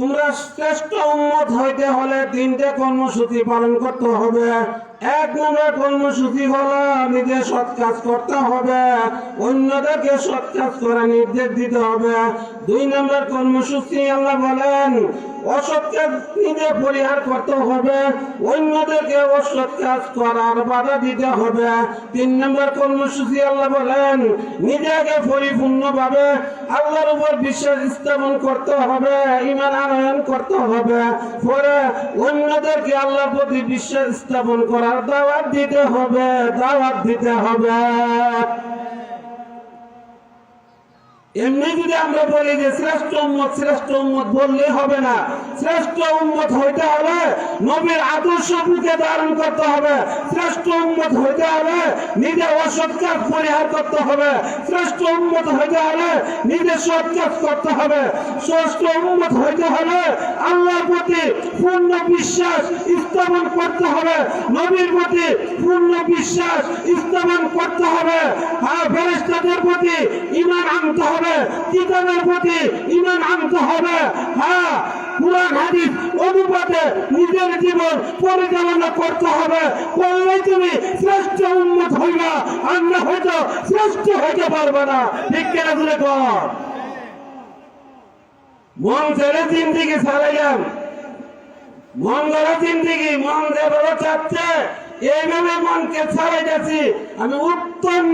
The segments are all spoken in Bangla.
তোমরা শ্রেষ্ঠ উন্মত হইতে হলে তিনটে কর্মসূচি পালন করতে হবে। এক নম্বর কর্মসূচি হলো, নিজে সৎ কাজ করতে হবে, অন্যদেরকে সৎ কাজ করার নির্দেশ দিতে হবে। দুই নম্বর কর্মসূচি আল্লাহ বলেন, অসৎ কাজ নিজে পরিহার করতে হবে, অন্যদেরকে অসৎ কাজ করার বাধা দিতে হবে। তিন নম্বর কর্মসূচি আল্লাহ বলেন, নিজেকে পরিপূর্ণভাবে আল্লাহর উপর বিশ্বাস স্থাপন করতে হবে ইমান আনয়ন করতে হবে। পরে অন্যদেরকে আল্লাহর প্রতি বিশ্বাস স্থাপন করার দাওয়াত দিতে হবে দাওয়াত দিতে হবে। এমনি যদি আমরা বলি যে শ্রেষ্ঠ উম্মত শ্রেষ্ঠ উম্মত বললে হবে না। শ্রেষ্ঠ উম্মত হইতে হলে নবীর আদর্শ বুকে ধারণ করতে হবে। শ্রেষ্ঠ উম্মত হইতে হলে নিজে অসৎ কাজ পরিহার করতে হবে। শ্রেষ্ঠ উম্মত হইতে হলে নিজে সৎ কাজ করতে হবে। শ্রেষ্ঠ উম্মত হইতে হলে আল্লাহর প্রতি পূর্ণ বিশ্বাস স্থাপন করতে হবে। নবীর প্রতি পূর্ণ বিশ্বাস স্থাপন করতে হবে। আর ফেরেশতাদের প্রতি ইমান আনতে হবে। কিতাবের প্রতি ইমান আনতে হবে। হ্যাঁ কোরআন, হাদিস অনুপাতে নিজের জীবন পরিচালনা করতে হবে। করলে তুমি শ্রেষ্ঠ উন্মত হইবা, আমরা হয়তো শ্রেষ্ঠ হইতে পারবে না। ঠিক কেনা তুলে কর মন ছেড়ে জিন্দিগি চালাইলাম মন গড়া জিন্দিগি, মন যেভাবে চাচ্ছে, এইভাবে মনকে ছাড়াই যাচ্ছি আমি উত্তম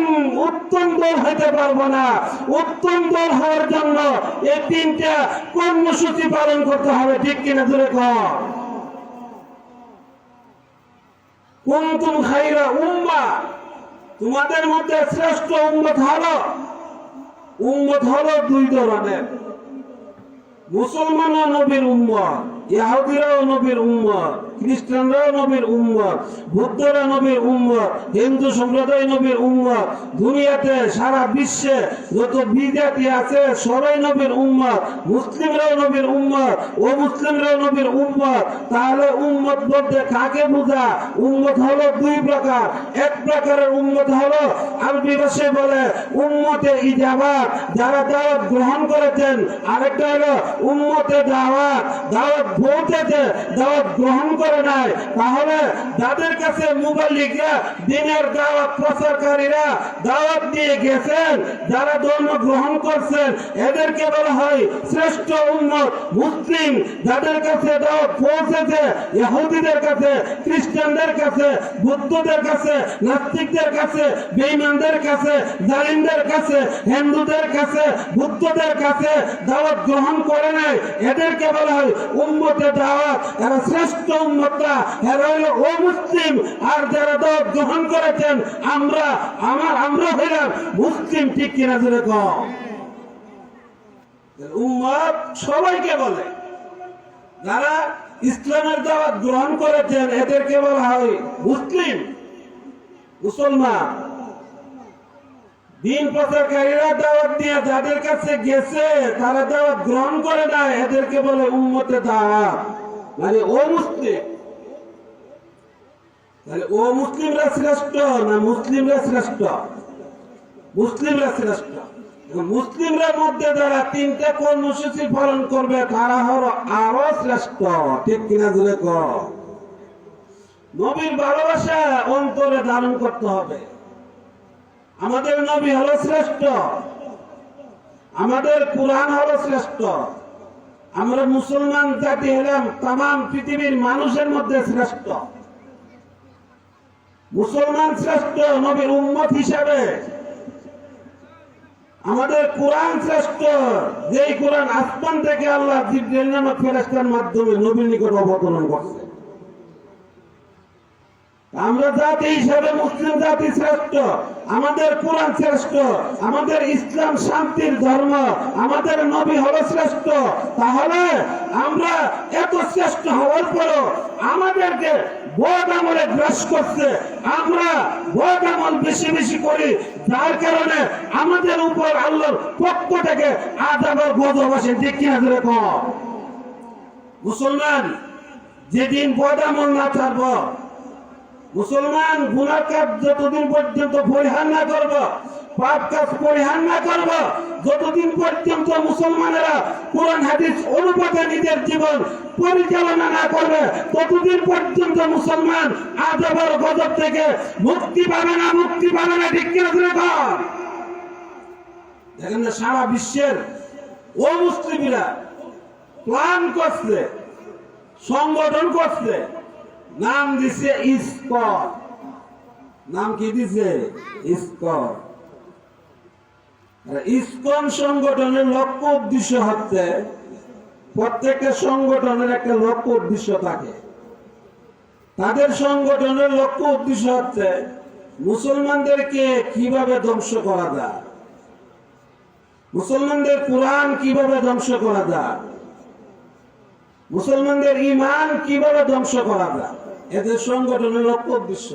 উত্তম দল হইতে পারব না। উত্তম দল হওয়ার জন্য এই তিনটা কর্মসূচি পালন করতে হবে, ঠিক কিনা কুমতুম খাইরা উম্মা, তোমাদের মধ্যে শ্রেষ্ঠ উম্মত হলো উম্মত হলো দুই ধরনের মুসলমানও নবীর উম্মত। ইহুদিরাও নবীর উম্মত খ্রিস্টানরাও নবীর উম্মত বুদ্ধরা নবীর উম্মত হিন্দু সম্প্রদায় নবীর উম্মত দুনিয়াতে সারা বিশ্বে যত বিজাতি আছে সবাই নবীর উম্মত মুসলিমরাও নবীর উম্মত ও মুসলিমরাও নবীর উম্মত তাহলে উম্মত বলতে কাকে বোঝা? উম্মত হলো দুই প্রকার। এক প্রকারের উম্মত হলো আরবি ভাষায় বলে উম্মতে ইজাবাত, যারা দাওয়াত গ্রহণ করেছেন। আরেকটা হলো উম্মতে দাওয়াত দাওয়াত দাওয়াত গ্রহণ করে নাই, তাহলে যাদের কাছে মুবাল্লিকরা দিনের দাওয়াত প্রচারকারীরা দাওয়াত দিয়ে গেছেন, যারা ধর্ম গ্রহণ করছেন, এদেরকে বলা হয় শ্রেষ্ঠ মুসলিম। যাদের কাছে দাওয়াত পৌঁছেছে, ইহুদিদের কাছে, খ্রিস্টানদের কাছে, বুদ্ধদের কাছে, নাস্তিকদের কাছে, বেঈমানদের কাছে, জালিমদের কাছে, হিন্দুদের কাছে, বুদ্ধদের কাছে দাওয়াত গ্রহণ করে নাই, এদেরকে বলা হয় উম্মতে দাওয়াত এরা শ্রেষ্ঠ উম্মতরা, এরা হলো ও মুসলিম। আর যারা দাওয়াত গ্রহণ করেছেন, আমরা, আমার, আমরা হইলাম মুসলিম, ঠিক কিনা জোরে কম উম্মত সবাইকে বলে। যারা ইসলামের দাওয়াত গ্রহণ করেছেন, এদেরকে বলা হয় মুসলিম, মুসলমান। দিন প্রচারকারীরা দাওয়াত দিয়ে যাদের কাছে গেছে, তারা দাওয়াত গ্রহণ করে না এদেরকে বলে উম্মতে দাওয়াত। মানে ও মুসলিম। তাহলে ও মুসলিমরা শ্রেষ্ঠ না মুসলিমরা শ্রেষ্ঠ? মুসলিমরা শ্রেষ্ঠ। মুসলিমরা মধ্যে যারা তিনটা কর্মসূচি পালন করবে, তারা হলো আরও শ্রেষ্ঠ। ঠিক কিনা কর নবীর ভালোবাসা অন্তরে ধারণ করতে হবে। আমাদের নবী হলো শ্রেষ্ঠ। আমাদের কোরআন হলো শ্রেষ্ঠ। আমরা মুসলমান জাতি হলাম তাম পৃথিবীর মানুষের মধ্যে শ্রেষ্ঠ। মুসলমান শ্রেষ্ঠ নবীর উম্মত হিসাবে। আমাদের কোরআন শ্রেষ্ঠ। যেই কোরআন আসমান থেকে আল্লাহ ফেরেশতার মাধ্যমে নবীর নিকট অবতরণ করছে। আমরা জাতি হিসাবে মুসলিম জাতি শ্রেষ্ঠ, আমাদের কোরআন শ্রেষ্ঠ, আমাদের ইসলাম শান্তির ধর্ম, আমাদের নবী হলো শ্রেষ্ঠ। তাহলে আমরা এত শ্রেষ্ঠ হওয়ার পরও আমাদেরকে বদ আমলে গ্রাস করছে। আমরা বদ আমল বেশি বেশি করি, যার কারণে আমাদের উপর আল্লাহর পক্ষ থেকে আজ আবার গজব আসে, ঠিক কিনা ধরে মুসলমান, যেদিন বদ আমল না ছাড়বো মুসলমান কাজ যতদিন পর্যন্ত পরিহার না করব, পাপ কাজ পরিহার না করব, যতদিন পর্যন্ত মুসলমানেরা কোরআন, হাদিস অনুপাতে নিজের জীবন পরিচালনা না করবে, ততদিন পর্যন্ত মুসলমান আজবর গজব থেকে মুক্তি পাবে না, মুক্তি পাবে না, ঠিক দেখেন না, সারা বিশ্বের ও মুসলিমরা প্ল্যান করছে, সংগঠন করছে নাম দিছে ইস্কন নাম কি দিছে? ইস্কন আর ইস্কন সংগঠনের লক্ষ্য উদ্দেশ্য হচ্ছে প্রত্যেকটা সংগঠনের একটা লক্ষ্য উদ্দেশ্য থাকে। তাদের সংগঠনের লক্ষ্য উদ্দেশ্য হচ্ছে মুসলমানদেরকে কীভাবে ধ্বংস করা যায়? মুসলমানদের কোরআন কীভাবে ধ্বংস করা যায়? মুসলমানদের ইমান কীভাবে ধ্বংস করা যায়? এদের সংগঠনের লক্ষ্য উদ্দেশ্য।